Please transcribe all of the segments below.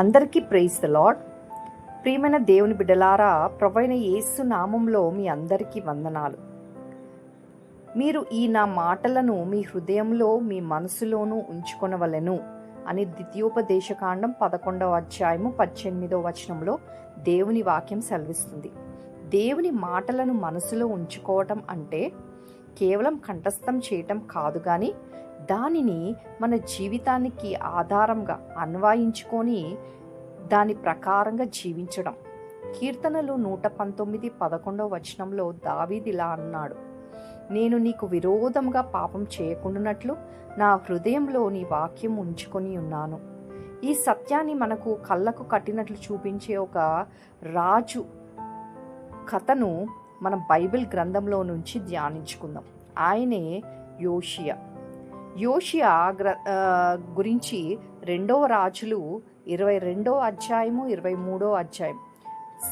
అందరికీ praise the lord ప్రియమైన దేవుని బిడ్డలారా ప్రవైన యేసు నామంలో మీ అందరికీ వందనాలు. మీరు ఈ నా మాటలను మీ హృదయంలో మీ మనసులోనూ ఉంచుకొనవలెను అని ద్వితీయోపదేశకాండం పదకొండవ అధ్యాయము పద్దెనిమిదవ వచనంలో దేవుని వాక్యం సెలవిస్తుంది. దేవుని మాటలను మనసులో ఉంచుకోవటం అంటే కేవలం కంఠస్థం చేయటం కాదు కానీ దానిని మన జీవితానికి ఆధారంగా అన్వయించుకొని దాని ప్రకారంగా జీవించడం. కీర్తనలు నూట పంతొమ్మిది పదకొండవ వచనంలో దావీదిలా అన్నాడు. నేను నీకు విరోధంగా పాపం చేయకుండానట్లు నా హృదయంలో నీ వాక్యం ఉంచుకొని ఉన్నాను. ఈ సత్యాన్ని మనకు కళ్ళకు కట్టినట్లు చూపించే ఒక రాజు కథను మన బైబిల్ గ్రంథంలో నుంచి ధ్యానించుకుందాం. ఆయనే యోషియా. యోషియా గ్ర గురించి రెండవ రాజులు ఇరవై రెండో అధ్యాయము ఇరవై మూడో అధ్యాయం.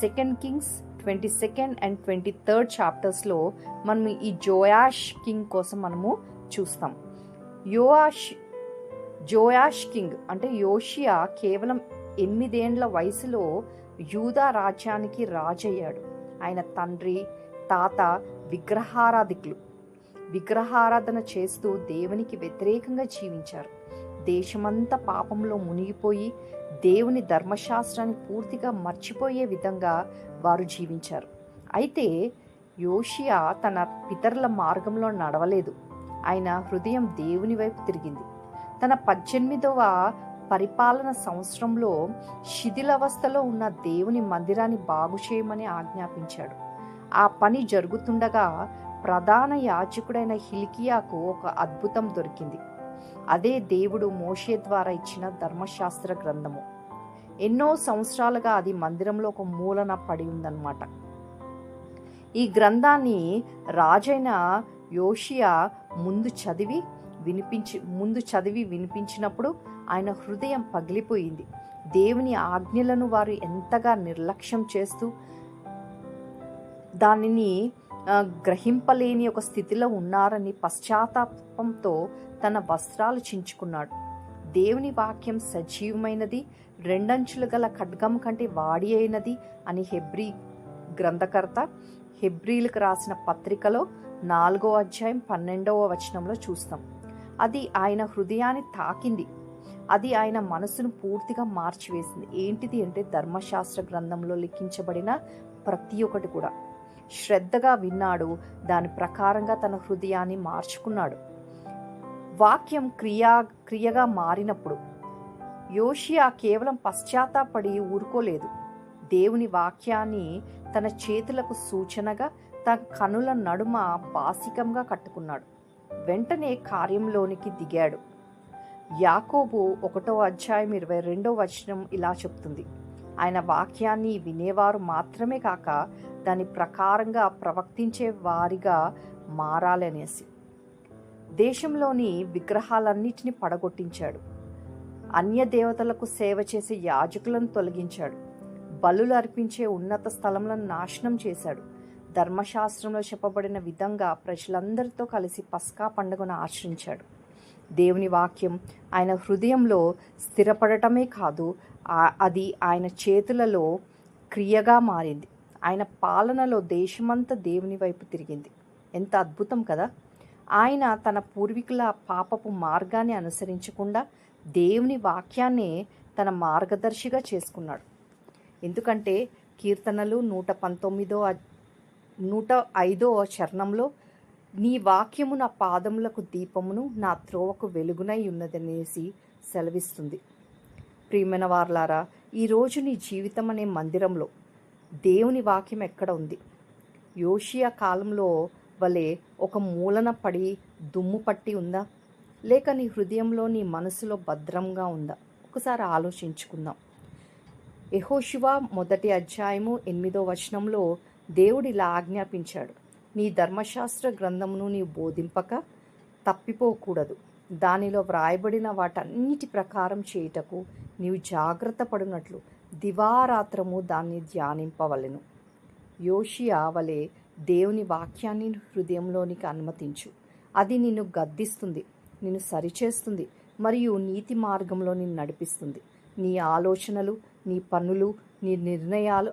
Second Kings twenty second and twenty third చాప్టర్స్లో మనం ఈ జోయాష్ కింగ్ కోసం మనము చూస్తాం. యోయాష్ జోయాష్ కింగ్ అంటే యోషియా కేవలం ఎనిమిదేండ్ల వయసులో యూదా రాజ్యానికి రాజయ్యాడు. ఆయన తండ్రి తాత విగ్రహారాధికులు. విగ్రహారాధన చేస్తూ దేవునికి వ్యతిరేకంగా జీవించారు. దేశమంతా పాపంలో మునిగిపోయి దేవుని ధర్మశాస్త్రాన్ని పూర్తిగా మర్చిపోయే విధంగా వారు జీవించారు. అయితే యోషియా తన పితరుల మార్గంలో నడవలేదు. ఆయన హృదయం దేవుని వైపు తిరిగింది. తన పద్దెనిమిదవ పరిపాలన సంవత్సరంలో శిథిలవస్థలో ఉన్న దేవుని మందిరాన్ని బాగు చేయమని ఆజ్ఞాపించాడు. ఆ పని జరుగుతుండగా ప్రధాన యాజకుడైన హిల్కియాకు ఒక అద్భుతం దొరికింది. అదే దేవుడు మోషే ద్వారా ఇచ్చిన ధర్మశాస్త్ర గ్రంథము. ఎన్నో సంవత్సరాలుగా అది మందిరంలో ఒక మూలన పడి ఉందన్నమాట. ఈ గ్రంథాన్ని రాజైన యోషియా ముందు చదివి వినిపించి ముందు చదివి వినిపించినప్పుడు ఆయన హృదయం పగిలిపోయింది. దేవుని ఆజ్ఞలను వారు ఎంతగా నిర్లక్ష్యం చేస్తూ దానిని గ్రహింపలేని ఒక స్థితిలో ఉన్నారని పశ్చాత్తాపంతో తన వస్త్రాలు చించుకున్నాడు. దేవుని వాక్యం సజీవమైనది రెండంచులు గల ఖడ్గం కంటే వాడి అయినది అని హెబ్రీ గ్రంథకర్త హెబ్రీలకు రాసిన పత్రికలో నాలుగో అధ్యాయం పన్నెండవ వచనంలో చూస్తాం. అది ఆయన హృదయాన్ని తాకింది. అది ఆయన మనసును పూర్తిగా మార్చివేసింది. ఏంటిది అంటే ధర్మశాస్త్ర గ్రంథంలో లిఖించబడిన ప్రతి ఒక్కటి కూడా. శ్రద్ధగా విన్నాడు. దాని ప్రకారంగా తన హృదయాన్ని మార్చుకున్నాడు. వాక్యం క్రియా క్రియగా మారినప్పుడు యోషియా కేవలం పశ్చాత్తాపడి ఊరుకోలేదు. దేవుని వాక్యాన్ని తన చేతులకు సూచనగా తన కనుల నడుమ బాసికంగా కట్టుకున్నాడు. వెంటనే కార్యంలోనికి దిగాడు. యాకోబు ఒకటో అధ్యాయం ఇరవై రెండో వచనం ఇలా చెప్తుంది. ఆయన వాక్యాన్ని వినేవారు మాత్రమే కాక దాని ప్రకారంగా ప్రవర్తించే వారిగా మారాలనేసి. దేశంలోని విగ్రహాలన్నిటిని పడగొట్టించాడు. అన్య దేవతలకు సేవ చేసే యాజకులను తొలగించాడు. బలులు అర్పించే ఉన్నత స్థలములను నాశనం చేశాడు. ధర్మశాస్త్రంలో చెప్పబడిన విధంగా ప్రజలందరితో కలిసి పస్కా పండుగను ఆచరించాడు. దేవుని వాక్యం ఆయన హృదయంలో స్థిరపడటమే కాదు అది ఆయన చేతులలో క్రియగా మారింది. ఆయన పాలనలో దేశమంతా దేవుని వైపు తిరిగింది. ఎంత అద్భుతం కదా! ఆయన తన పూర్వీకుల పాపపు మార్గాన్ని అనుసరించకుండా దేవుని వాక్యాన్నే తన మార్గదర్శిగా చేసుకున్నాడు. ఎందుకంటే కీర్తనలు నూట పంతొమ్మిదో నూట ఐదో చరణంలో నీ వాక్యము నా పాదములకు దీపమును నా త్రోవకు వెలుగునై ఉన్నదనేసి సెలవిస్తుంది. ప్రియమైన వార్లారా ఈరోజు నీ జీవితం అనే మందిరంలో దేవుని వాక్యం ఎక్కడ ఉంది? యోషియా కాలంలో వలె ఒక మూలన పడి దుమ్ము పట్టి ఉందా? లేక నీ హృదయంలో నీ మనసులో భద్రంగా ఉందా? ఒకసారి ఆలోచించుకుందాం. యహోశివ మొదటి అధ్యాయము ఎనిమిదో వచనంలో దేవుడు ఇలా ఆజ్ఞాపించాడు. నీ ధర్మశాస్త్ర గ్రంథమును నీవు బోధింపక తప్పిపోకూడదు. దానిలో వ్రాయబడిన వాటన్నిటి ప్రకారం చేయుటకు నీవు జాగ్రత్త పడినట్లు దివారాత్రము దాన్ని ధ్యానింపవలను. యోషియా వలె దేవుని వాక్యాన్ని హృదయంలోనికి అనుమతించు. అది నిన్ను గద్దిస్తుంది నిన్ను సరిచేస్తుంది మరియు నీతి మార్గంలో నిన్ను నడిపిస్తుంది. నీ ఆలోచనలు నీ పనులు నీ నిర్ణయాలు